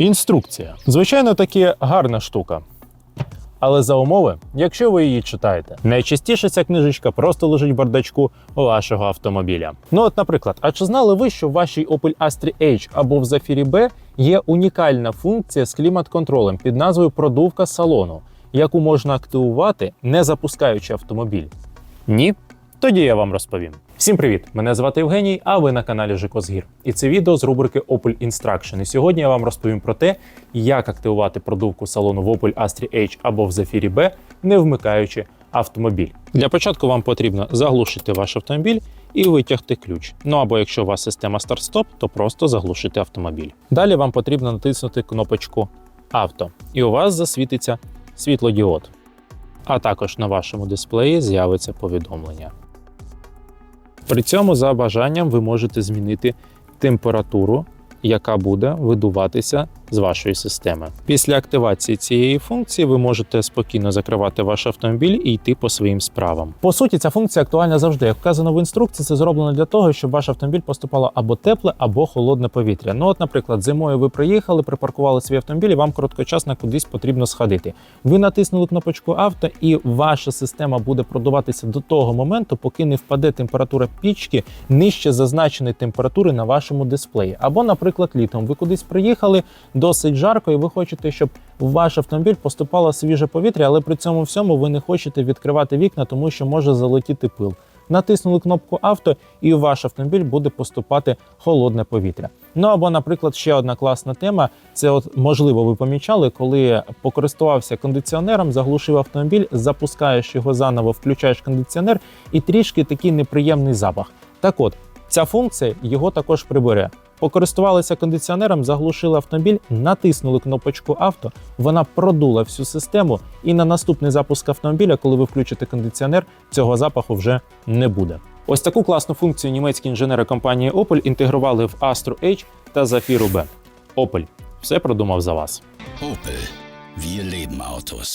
Інструкція. Звичайно, таки гарна штука. Але за умови, якщо ви її читаєте, найчастіше ця книжечка просто лежить в бардачку вашого автомобіля. Ну от, наприклад, а чи знали ви, що в вашій Opel Astra H або в Zafira B є унікальна функція з клімат-контролем під назвою продувка салону, яку можна активувати, не запускаючи автомобіль? Ні? Тоді я вам розповім. Всім привіт! Мене звати Євгеній, а ви на каналі Жикозгір. І це відео з рубрики Opel Instruction. І сьогодні я вам розповім про те, як активувати продувку салону в Opel Astra H або в Zafira B, не вмикаючи автомобіль. Для початку вам потрібно заглушити ваш автомобіль і витягти ключ. Ну або якщо у вас система старт-стоп, то просто заглушити автомобіль. Далі вам потрібно натиснути кнопочку Авто, і у вас засвітиться світлодіод. А також на вашому дисплеї з'явиться повідомлення. При цьому за бажанням ви можете змінити температуру, яка буде видуватися з вашої системи. Після активації цієї функції ви можете спокійно закривати ваш автомобіль і йти по своїм справам. По суті, ця функція актуальна завжди. Як вказано в інструкції, це зроблено для того, щоб ваш автомобіль поступало або тепле, або холодне повітря. Ну, от, наприклад, зимою ви приїхали, припаркували свій автомобіль, і вам короткочасно кудись потрібно сходити. Ви натиснули кнопочку авто, і ваша система буде продуватися до того моменту, поки не впаде температура пічки нижче зазначеної температури на вашому дисплеї. Або, наприклад, літом ви кудись приїхали, досить жарко, і ви хочете, щоб в ваш автомобіль поступало свіже повітря, але при цьому всьому ви не хочете відкривати вікна, тому що може залетіти пил. Натиснули кнопку авто, і в ваш автомобіль буде поступати холодне повітря. Ну або, наприклад, ще одна класна тема. Це, от можливо, ви помічали, коли покористувався кондиціонером, заглушив автомобіль, запускаєш його заново, включаєш кондиціонер, і трішки такий неприємний запах. Так от, ця функція його також прибере. Покористувалися кондиціонером, заглушили автомобіль, натиснули кнопочку авто, вона продула всю систему, і на наступний запуск автомобіля, коли ви включите кондиціонер, цього запаху вже не буде. Ось таку класну функцію німецькі інженери компанії Opel інтегрували в Astra H та Zafira B. Opel. Все продумав за вас. Opel. Wir leben Autos.